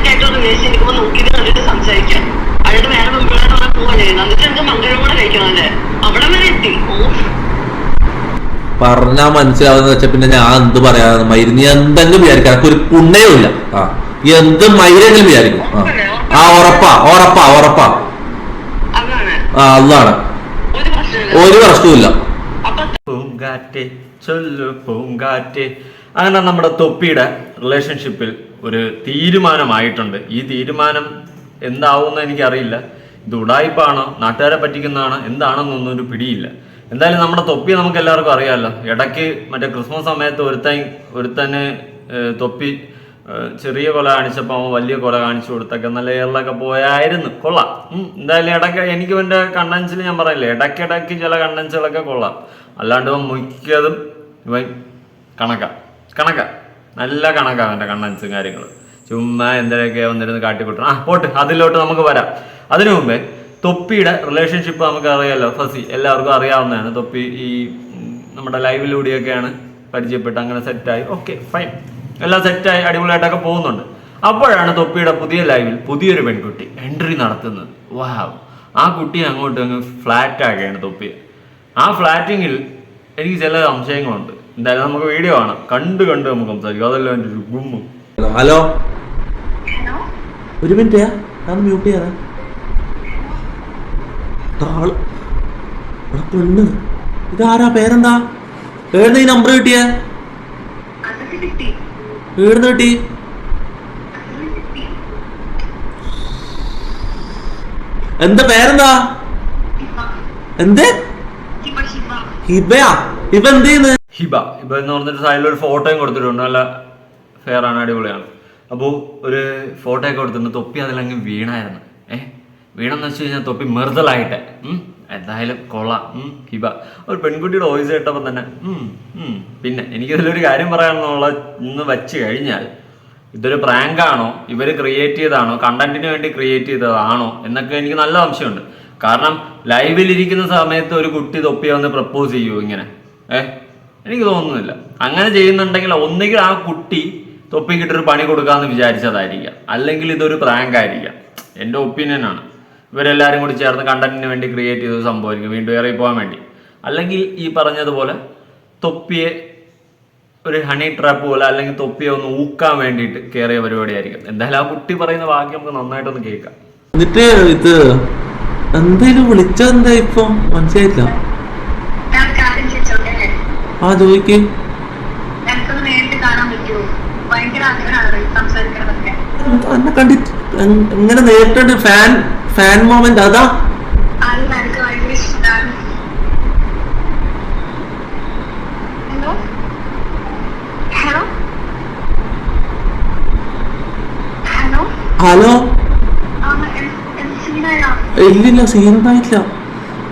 Waste ഇരിക്കുമ്പോ നോക്കിയിട്ട് കണ്ടിട്ട് സംസാരിക്കാം. അയാളുടെ വേറെ പെൺപിള്ളേരുടെ അവിടെ പോവാ ചെയ്യുന്നത് എന്നിട്ട് എനിക്ക് മംഗളം കൂടെ കഴിക്കണമല്ലേ അവിടെ വരെ എത്തി. ഓ പറഞ്ഞാ മനസ്സിലാവുന്ന വെച്ചാ പിന്നെ ഞാൻ എന്ത് പറയാ മരുന്ന് എന്തെങ്കിലും വിചാരിക്കാം. എനക്ക് ഒരു പുണ്യവും ഇല്ല. ആ. എന്ത് മൈരെങ്കിലും വിചാരിക്കും. ആ. ആ ഉറപ്പാ ഉറപ്പാ ഉറപ്പാ. അതാണ്. ആ അതാണ്. ഒരു പ്രശ്നമില്ല അപ്പൊ പൂങ്കാറ്റ് ചൊല്ലു പൂങ്കാറ്റ്. അങ്ങനെ നമ്മുടെ തൊപ്പിയുടെ റിലേഷൻഷിപ്പിൽ ഒരു തീരുമാനമായിട്ടുണ്ട്. ഈ തീരുമാനം എന്താവുമെന്ന് എനിക്കറിയില്ല. ഇത് ഉടായ്പാണോ നാട്ടുകാരെ പറ്റിക്കുന്നതാണോ? എന്താണെന്നൊന്നും ഒരു പിടിയില്ല. എന്തായാലും നമ്മുടെ തൊപ്പി നമുക്ക് എല്ലാവർക്കും അറിയാമല്ലോ. ഇടയ്ക്ക് മറ്റേ ക്രിസ്മസ് സമയത്ത് ഒരുത്തൻ ഒരുത്തന് തൊപ്പി ചെറിയ കൊല കാണിച്ചപ്പോൾ അവൻ വലിയ കൊല കാണിച്ചു കൊടുത്തൊക്കെ നല്ല ഏറിലൊക്കെ പോയായിരുന്നു. കൊള്ളാം. എന്തായാലും ഇടയ്ക്ക് എനിക്ക് എന്റെ കണ്ടൻസിൽ ഞാൻ പറയില്ലേ ഇടയ്ക്കിടയ്ക്ക് ചില കണ്ടൻസുകളൊക്കെ കൊള്ളാം. അല്ലാണ്ട് മിക്കതും ഇവൻ കണക്കാം. കണക്കാ. നല്ല കണക്കാണ് അവന്റെ കണ്ണൻസും കാര്യങ്ങൾ ചുമ്മാ എന്തൊക്കെ വന്നിരുന്ന് കാട്ടിക്കൂട്ടണം. ആ പോട്ട്. അതിലോട്ട് നമുക്ക് വരാം. അതിനു മുമ്പേ തൊപ്പിയുടെ റിലേഷൻഷിപ്പ് നമുക്ക് അറിയാമല്ലോ ഫസി. എല്ലാവർക്കും അറിയാവുന്നതാണ്. തൊപ്പി ഈ നമ്മുടെ ലൈവിലൂടെയൊക്കെയാണ് പരിചയപ്പെട്ട് അങ്ങനെ സെറ്റായി. Okay fine. എല്ലാം സെറ്റായി അടിപൊളിയായിട്ടൊക്കെ പോകുന്നുണ്ട്. അപ്പോഴാണ് തൊപ്പിയുടെ പുതിയ ലൈവിൽ പുതിയൊരു പെൺകുട്ടി എൻട്രി നടത്തുന്നത്. വാവ് ആ കുട്ടി അങ്ങോട്ട് അങ്ങ് ഫ്ലാറ്റ് ആക്കുകയാണ് തൊപ്പി. ആ ഫ്ലാറ്റിങ്ങിൽ എനിക്ക് ചില സംശയങ്ങളുണ്ട്. എന്തായാലും നമുക്ക് വീഡിയോ ആണ്. കണ്ട് കണ്ട് നമുക്ക് സംസാരിക്കാം. അതല്ല എന്റെ ഒരു ഗുമ്മ ഹലോ ഹലോ ഒരു മിനിറ്റ് ഞാൻ മ്യൂട്ട് ചെയ്യാം. താൾ എടാ പെണ്ണ് ഇതാരാ? പേരെന്താ? ഏടുന്ന ഈ നമ്പർ കിട്ടിയ? ഏടുന്ന് കിട്ടി? എന്താ പേരെന്താ? എന്ത്? ഹിബ ഹിബ. ഹിബയാ? ഹിബ എന്ത് ചെയ്യുന്നത് ഹിബ. ഹിബ എന്ന് പറഞ്ഞിട്ട് സൈഡിൽ ഒരു ഫോട്ടോയും കൊടുത്തിട്ടുണ്ട്. നല്ല ഫെയർ ആണ് അടിപൊളിയാണ്. അപ്പോൾ ഒരു ഫോട്ടോ ഒക്കെ കൊടുത്തിട്ടുണ്ട്. തൊപ്പി അതിലങ്ങ് വീണായിരുന്നു. ഏ? വീണെന്ന് വെച്ച് കഴിഞ്ഞാൽ തൊപ്പി മെറുതലായിട്ട്. എന്തായാലും കൊള്ളാം. ഉം, ഹിബ. ഒരു പെൺകുട്ടിയുടെ വോയിസ് കേട്ടപ്പോൾ തന്നെ പിന്നെ എനിക്ക് പിന്നെ എനിക്കിതിലൊരു കാര്യം പറയാനുള്ള ഇന്ന് വെച്ച് കഴിഞ്ഞാൽ ഇതൊരു പ്രാങ്ക് ആണോ? ഇവർ ക്രിയേറ്റ് ചെയ്തതാണോ? കണ്ടന്റിന് വേണ്ടി ക്രിയേറ്റ് ചെയ്തതാണോ? എന്നൊക്കെ എനിക്ക് നല്ല സംശയമുണ്ട്. കാരണം ലൈവിലിരിക്കുന്ന സമയത്ത് ഒരു കുട്ടി തൊപ്പി വന്ന് പ്രപ്പോസ് ചെയ്യൂ ഇങ്ങനെ? ഏ? എനിക്ക് തോന്നുന്നില്ല. അങ്ങനെ ചെയ്യുന്നുണ്ടെങ്കിൽ ഒന്നുകിൽ ആ കുട്ടി തൊപ്പിക്കിട്ടൊരു പണി കൊടുക്കാമെന്ന് വിചാരിച്ചതായിരിക്കാം. അല്ലെങ്കിൽ ഇതൊരു പ്രാങ്ക് ആയിരിക്കാം. എന്റെ ഒപ്പീനിയൻ ആണ്. ഇവരെല്ലാവരും കൂടി ചേർന്ന് കണ്ടന്റിന് വേണ്ടി ക്രിയേറ്റ് ചെയ്ത സംഭവമായിരിക്കും വീണ്ടും ഏറി പോകാൻ വേണ്ടി. അല്ലെങ്കിൽ ഈ പറഞ്ഞതുപോലെ തൊപ്പിയെ ഒരു ഹണി ട്രാപ്പ് പോലെ അല്ലെങ്കിൽ തൊപ്പിയെ ഒന്ന് ഊക്കാൻ വേണ്ടിയിട്ട് കയറിയ പരിപാടിയായിരിക്കും എന്തായാലും ആ കുട്ടി പറയുന്ന വാക്യം നമുക്ക് നന്നായിട്ടൊന്ന് കേൾക്കാം. എന്നിട്ട് ഇത് എന്തേലും വിളിച്ചെന്താ ഇപ്പൊ? ചോദിച്ചോട്ടെ ആ ചോദിക്ക് എന്നെ കണ്ടിട്ട് എങ്ങനെ നേരിട്ടുണ്ട് ഫാൻ ഫാൻ മൊമെന്റ് അതാ? ഹലോ? ഇല്ലില്ല സീനായിട്ടില്ല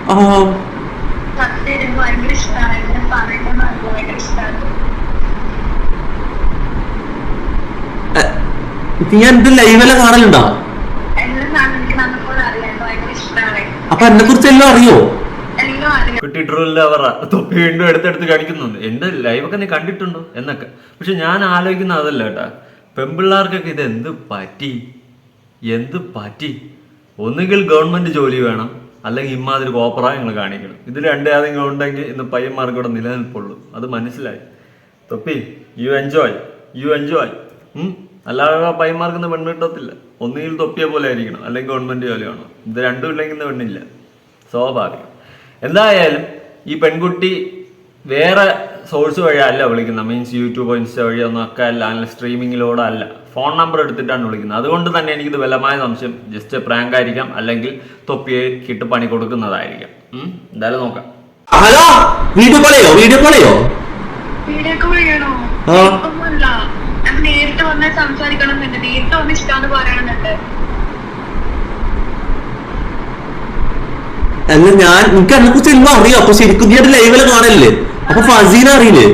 ആ സത്യം എനിക്ക് ഭയങ്കര ഇഷ്ടമാണ് എന്നെ പറയുന്നത് എനിക്ക് ഭയങ്കര ഇഷ്ടമാണ് എ, നീ എന്റെ ലൈവെല്ലാം കാണലുണ്ടോ എല്ലാം ഞാൻ എനിക്ക് നന്നപോലെ അറിയാം ഇത് ലൈവെല്ലാം കാണലുണ്ടാ? അപ്പൊ എന്നെ കുറിച്ച് എല്ലാം അറിയോ. കുട്ടി തൊപ്പി വീണ്ടും എടുത്തെടുത്ത് കാണിക്കുന്നുണ്ട് എന്റെ ലൈവൊക്കെ നീ കണ്ടിട്ടുണ്ടോ? എന്നൊക്കെ. പക്ഷെ ഞാൻ ആലോചിക്കുന്ന അതല്ല കേട്ടാ. പെമ്പിള്ളാർക്കൊക്കെ ഇത് എന്ത് പറ്റി? എന്ത് പറ്റി? ഒന്നുകിൽ ഗവൺമെന്റ് ജോലി വേണം അല്ലെങ്കിൽ ഇമാതിരി കോപ്രായങ്ങൾ കാണിക്കണം. ഇത് രണ്ടേതെങ്കിലും ഉണ്ടെങ്കിൽ ഇന്ന് പയ്യന്മാർക്ക് ഇവിടെ നിലനിൽപ്പുള്ളൂ. അത് മനസ്സിലായി. തൊപ്പി യു എൻജോയ് യു എൻജോയ് അല്ലാതെ പൈമാർക്ക് ഇന്ന് പെണ്ണ് കിട്ടത്തില്ല. ഒന്നുകിൽ തൊപ്പിയ പോലെ ആയിരിക്കണം അല്ലെങ്കിൽ ഗവൺമെന്റ് ജോലി വേണം. ഇത് രണ്ടും ഇല്ലെങ്കിൽ ഇന്ന് പെണ്ണില്ല. സ്വാഭാവികം. എന്തായാലും ഈ പെൺകുട്ടി വേറെ സോഴ്സ് വഴിയല്ല വിളിക്കുന്നത്. മീൻസ് യൂട്യൂബ് ഇൻസ്റ്റ വഴിയോ ഒന്നും ഒക്കെ അല്ല. അല്ലെങ്കിൽ സ്ട്രീമിങ്ങിലൂടെ അല്ല. ഫോൺ നമ്പർ എടുത്തിട്ടാണ് വിളിക്കുന്നത്. അതുകൊണ്ട് തന്നെ എനിക്കിത് ബലമായ സംശയം. ജസ്റ്റ് പ്രാങ്ക് ആയിരിക്കാം. അല്ലെങ്കിൽ തൊപ്പിയെ കിട്ട് പണി കൊടുക്കുന്നതായിരിക്കാം. എന്തായാലും നോക്കാം. ഹലോ വീഡിയോ കോളെയോ വീഡിയോ കോളെയോ വീഡിയോ കോൾ ചെയ്യണോ? നേരിട്ട് വന്ന് സംസാരിക്കണം എന്നുണ്ട് നേരിട്ട് വന്ന് ഇഷ്ടമാന്ന് പറയണമെന്നുണ്ട്. അല്ല ഞാൻ എനിക്ക് അതിനെ കുറിച്ച് എല്ലാം അറിയാം. അപ്പൊ ശരിക്കും നീ ലൈവിൽ കാണല്ലേ അപ്പൊ ഫസീന അറിയില്ലേ.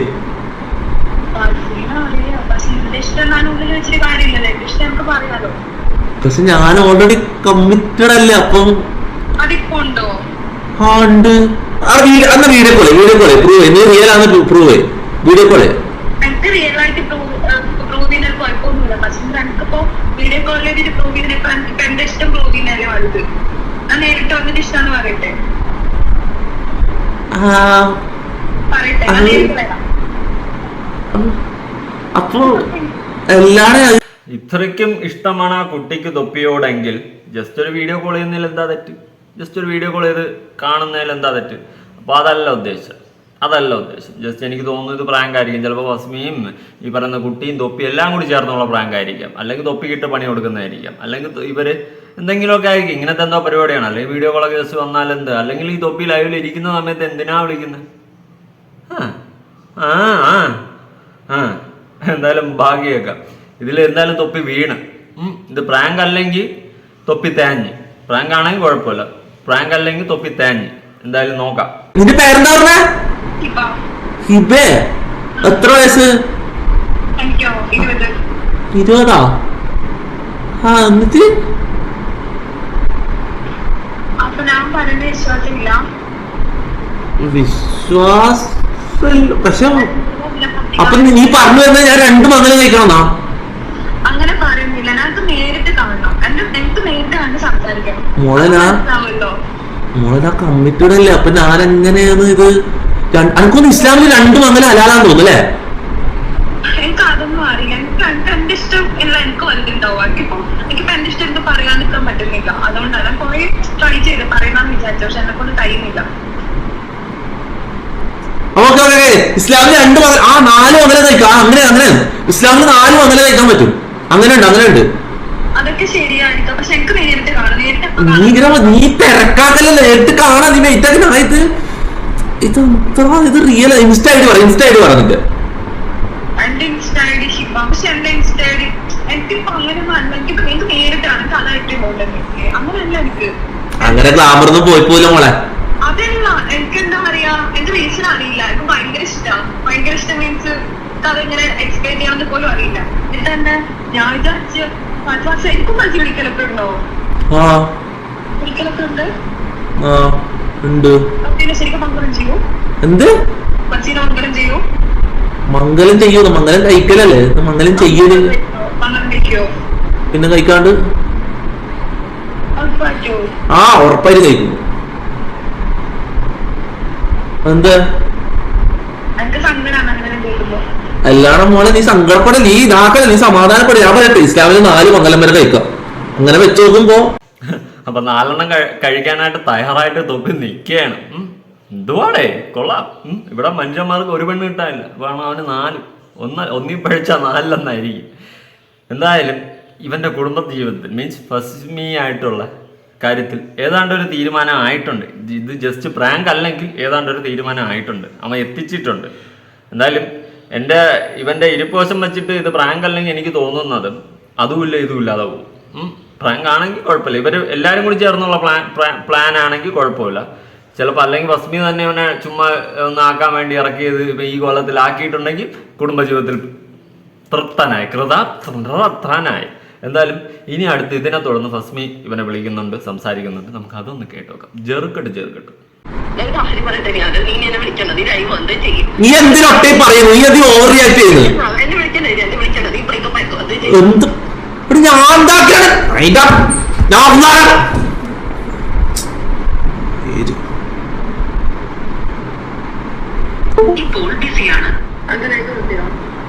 പക്ഷെ ഞാൻ ഓൾറെഡി കമ്മിറ്റഡ് അല്ലേ? അപ്പം ഉണ്ടോ? അന്ന വീഡിയോ കോളേ വീഡിയോ കോളേ. പ്രൂവ് നീ റിയൽ ആണ് പ്രൂവ് വീഡിയോ കോളേ. റിയൽ ആയിട്ട് പ്രൂവ് കുഴപ്പമൊന്നുമില്ല എനിക്കിപ്പോ വീഡിയോ കോൾ ചെയ്തിട്ട് പ്രൂവ് ചെയ്തിപ്പോ എനിക്ക് എന്റെ ഇഷ്ടം പ്രൂവ് ചെയ്യുന്നതല്ലേ വലുത്. ഞാൻ നേരിട്ട് വന്നിട്ട് ഇഷ്ടമാണ് പറയട്ടെ? ആ, പറയട്ടെ ഞാൻ അത് നേരിട്ട് വരാം. അപ്പൊ എല്ലാടെ ഇത്രയ്ക്കും ഇഷ്ടമാണ് ആ കുട്ടിക്ക് തൊപ്പിയോടെങ്കിൽ. ജസ്റ്റ് ഒരു വീഡിയോ കോൾ ചെയ്യുന്നതിൽ എന്താ തെറ്റ്? ജസ്റ്റ് ഒരു വീഡിയോ കോൾ ചെയ്ത് കാണുന്നതിൽ എന്താ തെറ്റ്? അപ്പോൾ അതല്ല ഉദ്ദേശം. അതല്ല ഉദ്ദേശം. ജസ്റ്റ് എനിക്ക് തോന്നുന്നു ഇത് പ്രാങ്ക് ആയിരിക്കും ചിലപ്പോൾ വസ്മിയും ഈ പറയുന്ന കുട്ടിയും തൊപ്പി എല്ലാം കൂടി ചേർന്നുള്ള പ്രാങ്ക് ആയിരിക്കാം അല്ലെങ്കിൽ തൊപ്പി കിട്ട് പണി കൊടുക്കുന്നതായിരിക്കാം. അല്ലെങ്കിൽ ഇവർ എന്തെങ്കിലുമൊക്കെ ആയിരിക്കും. ഇങ്ങനത്തെ എന്തോ പരിപാടിയാണ്. അല്ലെങ്കിൽ വീഡിയോ കോളൊക്കെ ജസ്റ്റ് വന്നാൽ എന്ത്? അല്ലെങ്കിൽ ഈ തൊപ്പി ലൈവിൽ ഇരിക്കുന്ന സമയത്ത് എന്തിനാ വിളിക്കുന്നത്? ആ ആ ആ എന്തായാലും ഭാഗ്യമൊക്കെ. ഇതിൽ എന്തായാലും തൊപ്പി വീണ്. ഇത് പ്രാങ്ക് അല്ലെങ്കിൽ തൊപ്പി തേഞ്ഞ്. പ്രാങ്ക് ആണെങ്കിൽ കുഴപ്പമില്ല. പ്രാങ്ക് അല്ലെങ്കിൽ തൊപ്പി തേഞ്ഞ്. എന്തായാലും നോക്കാം. പേരെന്താ പറഞ്ഞ? ഹിബേ എത്ര വയസ്സ്? ഇരുപത്. ആ എന്നിട്ട്? വിശ്വാസം പക്ഷെ അപ്പൊ നീ പറഞ്ഞു തന്നെ ഞാൻ രണ്ട് മംഗലം കഴിക്കണമെന്നാ? അങ്ങനെ പറയുന്നില്ല. ഞങ്ങൾക്ക് നേരിട്ട് കാണണം. എന്റെ എനിക്ക് നേരിട്ട് കണ്ട് സംസാരിക്കണം. മോളെ ഞാൻ മനസ്സിലാവുമല്ലോ. മോളെ ഞാൻ കമ്മിറ്റഡ് അല്ലേ? അപ്പൊ ഞാൻ എങ്ങനെയാണ് ഇത് എനിക്കൊന്ന് ഇസ്ലാമിൽ രണ്ടും അങ്ങനെ ഹലാലാന്ന് തോന്നുന്നു അല്ലേ? എനിക്ക് അതൊന്നും അറിയില്ല. എനിക്ക് എനിക്ക് എന്റെ ഇഷ്ടം ഇല്ല എനിക്ക് വലുതുണ്ടാവും. എനിക്കിപ്പോ എനിക്കിപ്പോ എന്റെ ഇഷ്ടം എനിക്ക് പറയാൻ നിൽക്കാൻ പറ്റുന്നില്ല. അതുകൊണ്ടാണ് ഞാൻ കുറെ ട്രൈ ചെയ്ത് പറയണമെന്ന് വിചാരിച്ചു പക്ഷെ എന്നെ കൊണ്ട് കഴിയുന്നില്ല. ഓക്കെ ഓക്കെ ഇസ്ലാമിൽ രണ്ട് മകൻ ആ നാല് മകനെ ആ, അങ്ങനെ അങ്ങനെ. ഇസ്ലാമിൽ നാല് മകനെ കഴിക്കാൻ പറ്റും. അങ്ങനെ ഉണ്ട് അങ്ങനെ ഉണ്ട്. നീ തിരക്കാക്കല്ലേ നേരിട്ട് കാണാൻ നീ വെയിറ്റ് ആക്കി ഇത് ഇത് റിയൽ ഇൻസ്റ്റ ഐഡി പറ ഇൻസ്റ്റ ഐഡി പറഞ്ഞിട്ട് അങ്ങനെ ക്ലാമറൊന്നും പോയി പോയില്ല മോളെ അതല്ല എനിക്ക്. എന്താ പറയാ? എനിക്ക് റീസൺ അറിയില്ല. എനിക്ക് ഭയങ്കര ഇഷ്ടമാണ് ഭയങ്കര ഇഷ്ടം മീൻസ് അതെങ്ങനെ എക്സ്പ്ലെയിൻ ചെയ്യാമെന്ന് പോലും അറിയില്ല. എന്നിട്ട് തന്നെ ഞാൻ വിചാരിച്ച് പത്ത് വർഷം എനിക്കും മതി വിളിക്കലൊക്കെ ഉണ്ടോ? ആ. വിളിക്കലൊക്കെ ഉണ്ട്? ഉണ്ട്. എന്ത്? മംഗലം ചെയ്യൂന്ന്? മംഗലം കഴിക്കലല്ലേ? മംഗലം ചെയ്യൽ പിന്നെ കഴിക്കാണ്ട്? ആ ഉറപ്പായിട്ട് കഴിക്കും. എന്താ അല്ലാണ്ട് മോളെ നീ സങ്കടപ്പെട നീ ഇതാക്കല നീ സമാധാനപ്പെട. ഞാൻ പറയട്ടെ ഇസ്ലാമിൽ നാല് മംഗലം വരെ കഴിക്കാം. അങ്ങനെ വെച്ച് നോക്കുമ്പോ അപ്പൊ നാലെണ്ണം കഴിക്കാനായിട്ട് തയ്യാറായിട്ട് തൊപ്പി നിൽക്കുകയാണ്. എന്തുവാടേ? കൊള്ളാം. ഇവിടെ മനുഷ്യന്മാർക്ക് ഒരു പെണ്ണ് കിട്ടാനില്ല. വേണം അവന് നാല്. ഒന്ന് ഒന്നി പഴിച്ച നാലിലെന്നായിരിക്കും എന്തായാലും ഇവന്റെ കുടുംബ ജീവിതത്തിൽ മീൻസ് ഫസ്മി ആയിട്ടുള്ള കാര്യത്തിൽ ഏതാണ്ട് ഒരു തീരുമാനം ആയിട്ടുണ്ട്. ഇത് ജസ്റ്റ് പ്രാങ്ക് അല്ലെങ്കിൽ ഏതാണ്ട് ഒരു തീരുമാനം ആയിട്ടുണ്ട്. അവൻ എത്തിച്ചിട്ടുണ്ട്. എന്തായാലും എന്റെ ഇവന്റെ ഇരിപ്പോശം വെച്ചിട്ട് ഇത് പ്രാങ്ക് അല്ലെങ്കിൽ എനിക്ക് തോന്നുന്നത് അതുമില്ല ഇതുമില്ലാതെ പോകും. പ്രാങ്ക് ആണെങ്കിൽ കുഴപ്പമില്ല. ഇവർ എല്ലാവരും കൂടി ചേർന്നുള്ള പ്ലാൻ പ്ലാൻ ആണെങ്കിൽ കുഴപ്പമില്ല. ചിലപ്പോൾ അല്ലെങ്കിൽ വസ്മി തന്നെ അവനെ ചുമ്മാ ഒന്ന് ആക്കാൻ വേണ്ടി ഇറക്കിയത് ഇപ്പം ഈ കൊല്ലത്തിലാക്കിയിട്ടുണ്ടെങ്കിൽ കുടുംബജീവിതത്തിൽ തൃപ്തനായി കൃതാർത്ഥനായി. എന്തായാലും ഇനി അടുത്ത് ഇതിനെ തുടർന്ന് ഫസ്മി ഇവനെ വിളിക്കുന്നുണ്ട് സംസാരിക്കുന്നുണ്ട്. നമുക്ക് അതൊന്ന് കേട്ടോക്കാം ജെറുക്കട്ട് ജെറുക്കട്ട്. പറയട്ടെ നീ എന്തിനൊട്ടേ പറയുന്നു? നീ ഓവർ റിയാക്ട് ചെയ്യുന്നു എന്ത് ഞാൻ അതിന്റെ ഞാൻ ഒന്നാണ്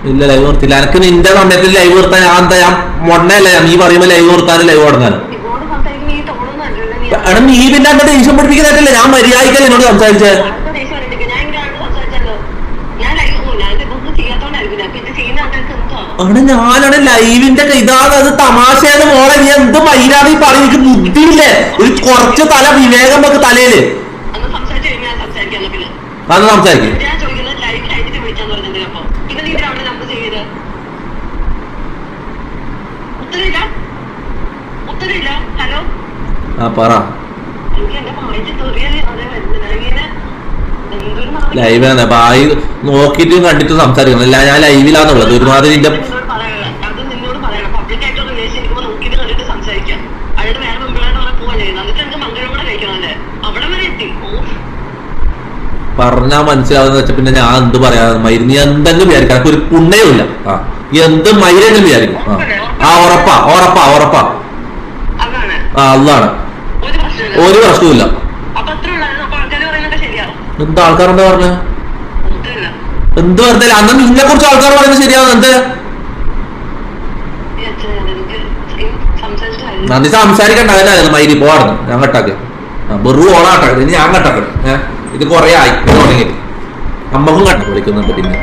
ഇല്ല ലൈവ് നിർത്തില്ല എനിക്ക് നിന്റെ സമയത്തിൽ ലൈവ് നിർത്താൻ ഞാൻ എന്താ ഞാൻ മൊണ്ണയല്ല നീ പറയുമ്പോ ലൈവ് നിർത്താനും ലൈവ് തുടങ്ങാനും നിങ്ങളോട് സംസാരിക്കുമ്പോൾ ഈ തോന്നുന്നല്ലോ നീ. എടാ നീ പിന്നെ അങ്ങനെ ദേഷ്യം പഠിപ്പിക്കുന്നതല്ലേ ഞാൻ മര്യാദയ്ക്കല്ലേ എന്നോട് സംസാരിച്ചേ അടുത്ത ദേഷ്യം വരട്ടെ ഞാൻ ഇങ്ങനെ ആരോട് സംസാരിച്ചല്ലോ ഞാൻ ലൈവ് ഞാൻ ഇതൊന്നും ചെയ്യാത്തോണ്ടായിരിക്കും ഞാൻ പിന്നെ ചെയ്യുന്ന ആൾക്കാർക്ക് എന്തോ അവിടെ ഞാനാണ് ലൈവിന്റെ ഇതാണ് അത് തമാശയാണ് മോളെ. നീ എന്ത് മൈലാണ് ഈ പറഞ്ഞു എനിക്ക് ബുദ്ധിയില്ലേ? ഒരു കുറച്ച് തല വിവേകം വെക്ക് തലയിൽ. അന്ന് സംസാരിക്കാം അത് ആ പറ. എനിക്ക് അപ്പൊ ആയി നോക്കിട്ടും ലൈവാണ് നോക്കിയിട്ടും കണ്ടിട്ടും സംസാരിക്കണം. അല്ല ഞാൻ ലൈവിലാന്നുള്ളത്. ഒരുമാതിരി എന്റെ എനിക്ക് പറഞ്ഞാ മനസ്സിലാവുന്ന വെച്ചാൽ പിന്നെ ഞാൻ എന്ത് പറയാ? മയിര് നീ എന്തെങ്കിലും വിചാരിക്കാം. ഒരു പുണ്ണയുമില്ല ആ. എന്ത് മൈരെങ്കിലും വിചാരിക്കും. ആ? ഉറപ്പാ ഉറപ്പാ ഉറപ്പാ. ആ അതാണ് ഒരു പ്രശ്നമില്ല ഒരു പ്രശ്നവുമില്ല അപ്പൊ അത്ര ഉള്ളായിരുന്നു അപ്പൊ ആൾക്കാർ പറയുന്നതൊക്കെ ശരിയാവും എന്താ ആൾക്കാരെന്താ പറഞ്ഞ? എന്ത് വെറുതെ അന്ന് നിന്നെ കുറിച്ച് ആൾക്കാർ പറയുന്നത് ശരിയാവും എന്ത്? നന്ദി സംസാരിക്കണ്ട. അതല്ല മൈരി പോവാറുണ്ട് ഞാൻ കട്ടാക്ക്. ഓളാട്ടാക്ക് ഇനി ഞാൻ കട്ടാക്കണം ഏഹ് ഇത് കൊറേ ആയി. തുടങ്ങി. അമ്മക്കും കട്ട. വിളിക്കുന്നുണ്ട് പിന്നെ.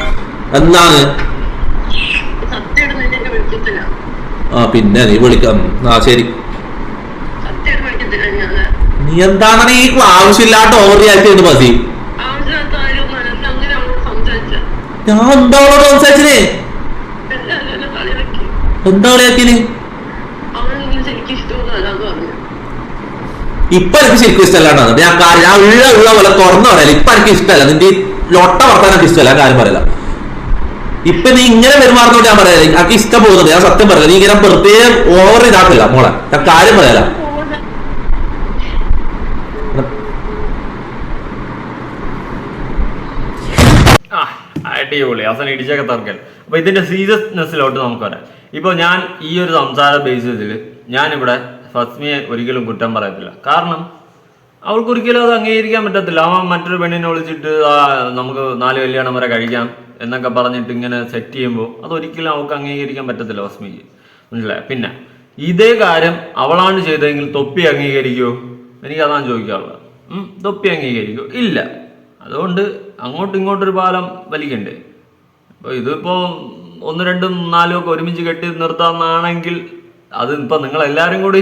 വിളിക്കത്തില്ല ആ പിന്നെ നീ വിളിക്കാം. ആ ശരി. നീ എന്താണ് ഈ ആവശ്യമില്ലാണ്ട് ഓവർ റിയാക്ട് ചെയ്യുന്നത് മതി ആവശ്യമില്ലാത്ത കാര്യം മനസ്സിൽ അങ്ങനെ അവളോട് സംസാരിച്ച ഞാൻ എന്താ അവളോട് കളിയാക്കി എന്താ കളിയാക്കിന് ഇപ്പൊ എനിക്ക് ശരിക്കും ഇഷ്ടമല്ലാണ്ടോ ഞാൻ കാര്യം ഞാൻ ഉള്ള ഉള്ള പോലെ തുറന്നു പറയല ഇപ്പൊ എനിക്ക് ഇഷ്ടമല്ല. നിന്റെ ലൊട്ട വർത്താൻ എനിക്ക് ഇഷ്ടമല്ല. കാര്യം പറയല ഇപ്പൊ നീ ഇങ്ങനെ പെരുമാറുന്നോണ്ട് ഞാൻ പറയാം എനിക്ക് ഇഷ്ടം പോകുന്നുണ്ട്. ഞാൻ സത്യം പറയല നീ ഇങ്ങനെ പ്രത്യേകം ഓവർ ഇതാക്കില്ല മോളെ. ഞാൻ കാര്യം പറയല ആ അടിപൊളി. അവസാനം ഇടിച്ചൊക്കെ തർക്കൽ. അപ്പൊ ഇതിന്റെ സീരിയസ്നെസ്സിലോട്ട് നമുക്ക് വരാം. ഇപ്പൊ ഞാൻ ഈ ഒരു സംസാര ബേസിൽ ഞാൻ ഇവിടെ ഫസ്മിയെ ഒരിക്കലും കുറ്റം പറയത്തില്ല. കാരണം അവൾക്ക് ഒരിക്കലും അത് അംഗീകരിക്കാൻ പറ്റത്തില്ല. അവൻ മറ്റൊരു പെണ്ണിനെ വിളിച്ചിട്ട് നമുക്ക് നാല് കല്യാണം വരെ കഴിക്കാം എന്നൊക്കെ പറഞ്ഞിട്ട് ഇങ്ങനെ സെറ്റ് ചെയ്യുമ്പോൾ അതൊരിക്കലും അവൾക്ക് അംഗീകരിക്കാൻ പറ്റത്തില്ല ഫസ്മിക്ക്. മനസ്സിലായി? പിന്നെ ഇതേ കാര്യം അവളാണ് ചെയ്തതെങ്കിൽ തൊപ്പി അംഗീകരിക്കുമോ എനിക്ക് അതാണ് ചോദിക്കാറുള്ളത് തൊപ്പി അംഗീകരിക്കുമോ ഇല്ല. അതുകൊണ്ട് അങ്ങോട്ടും ഇങ്ങോട്ടൊരു പാലം വലിക്കണ്ടേ? അപ്പോൾ ഇതിപ്പോ ഒന്ന് രണ്ടും നാലും ഒക്കെ ഒരുമിച്ച് കെട്ടി നിർത്താമെന്നാണെങ്കിൽ അത് ഇപ്പൊ നിങ്ങൾ എല്ലാരും കൂടി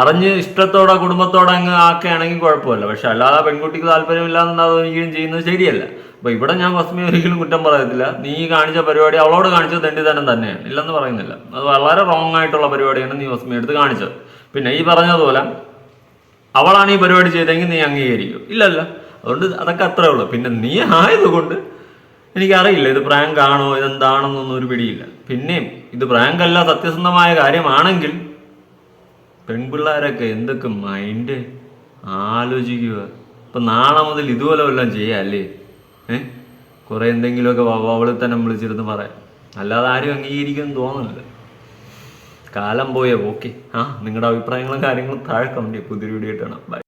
അറിഞ്ഞ് ഇഷ്ടത്തോടെ കുടുംബത്തോടെ അങ്ങ് ആക്കുകയാണെങ്കിൽ കുഴപ്പമില്ല. പക്ഷെ അല്ലാതെ പെൺകുട്ടിക്ക് താല്പര്യമില്ലാന്ന് ഒരിക്കലും ചെയ്യുന്നത് ശരിയല്ല. അപ്പൊ ഇവിടെ ഞാൻ വസ്മി ഒരിക്കലും കുറ്റം പറയത്തില്ല. നീ കാണിച്ച പരിപാടി അവളോട് കാണിച്ച തെണ്ടിത്തനം തന്നെയാണ് ഇല്ലെന്ന് പറയുന്നില്ല. അത് വളരെ റോങ് ആയിട്ടുള്ള പരിപാടിയാണ് നീ വസ്മി എടുത്ത് കാണിച്ചത്. പിന്നെ ഈ പറഞ്ഞതുപോലെ അവളാണ് ഈ പരിപാടി ചെയ്തെങ്കിൽ നീ അംഗീകരിക്കും. ഇല്ലല്ല. അതുകൊണ്ട് അതൊക്കെ അത്രേ ഉള്ളൂ. പിന്നെ നീ ആയതുകൊണ്ട് എനിക്കറിയില്ല ഇത് പ്രാങ്ക് ആണോ ഇതെന്താണെന്നൊന്നും ഒരു പിടിയില്ല. പിന്നെയും ഇത് പ്രാങ്ക് അല്ല സത്യസന്ധമായ കാര്യമാണെങ്കിൽ പെൺപിള്ളേരൊക്കെ എന്തൊക്കെ മൈൻഡ് ആലോചിക്കുക. ഇപ്പം നാളെ മുതൽ ഇതുപോലെ വല്ലതും ചെയ്യാം അല്ലേ ഏഹ് കുറേ എന്തെങ്കിലുമൊക്കെ അവളിൽ തന്നെ വിളിച്ചിരുന്ന് പറയാം. അല്ലാതെ ആരും അംഗീകരിക്കുമെന്ന് തോന്നുന്നില്ല കാലം പോയ ഓക്കെ ആ നിങ്ങളുടെ അഭിപ്രായങ്ങളും കാര്യങ്ങളും താഴെ കമന്റ് പുതിരി ആയിട്ടാണ് ബൈ